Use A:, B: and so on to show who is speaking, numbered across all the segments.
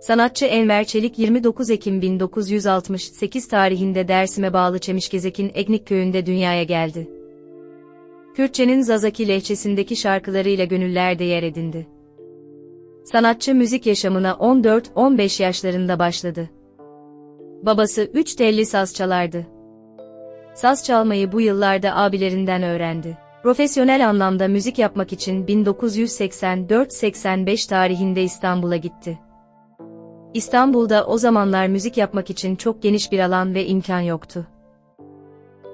A: Sanatçı Enver Çelik 29 Ekim 1968 tarihinde Dersim'e bağlı Çemişgezek'in Egnik köyünde dünyaya geldi. Kürtçenin Zazaki lehçesindeki şarkılarıyla gönüllerde yer edindi. Sanatçı müzik yaşamına 14-15 yaşlarında başladı. Babası üç telli saz çalardı. Saz çalmayı bu yıllarda abilerinden öğrendi. Profesyonel anlamda müzik yapmak için 1984-85 tarihinde İstanbul'a gitti. İstanbul'da o zamanlar müzik yapmak için çok geniş bir alan ve imkan yoktu.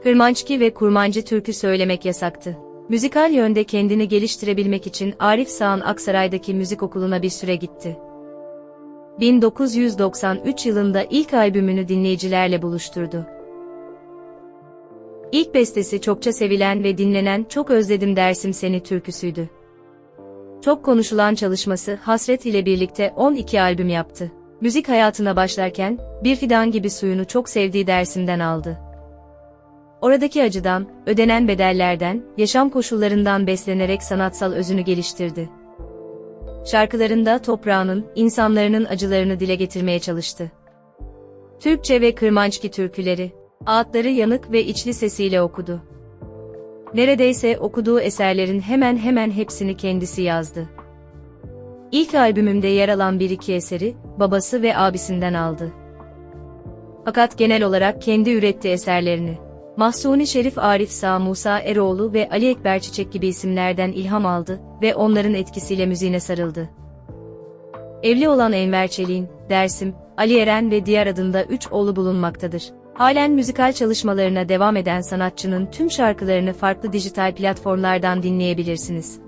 A: Kırmançki ve kurmancı türkü söylemek yasaktı. Müzikal yönde kendini geliştirebilmek için Arif Sağan Aksaray'daki müzik okuluna bir süre gitti. 1993 yılında ilk albümünü dinleyicilerle buluşturdu. İlk bestesi çokça sevilen ve dinlenen Çok Özledim Dersim Seni türküsüydü. Çok konuşulan çalışması Hasret ile birlikte 12 albüm yaptı. Müzik hayatına başlarken, bir fidan gibi suyunu çok sevdiği Dersim'den aldı. Oradaki acıdan, ödenen bedellerden, yaşam koşullarından beslenerek sanatsal özünü geliştirdi. Şarkılarında toprağının, insanların acılarını dile getirmeye çalıştı. Türkçe ve Kırmançki türküleri, ağıtları yanık ve içli sesiyle okudu. Neredeyse okuduğu eserlerin hemen hemen hepsini kendisi yazdı. İlk albümümde yer alan bir iki eseri, babası ve abisinden aldı. Fakat genel olarak kendi üretti eserlerini. Mahsuni Şerif Arif Sağ Musa Eroğlu ve Ali Ekber Çiçek gibi isimlerden ilham aldı ve onların etkisiyle müziğine sarıldı. Evli olan Enver Çelik'in, Dersim, Ali Eren ve diğer adında üç oğlu bulunmaktadır. Halen müzikal çalışmalarına devam eden sanatçının tüm şarkılarını farklı dijital platformlardan dinleyebilirsiniz.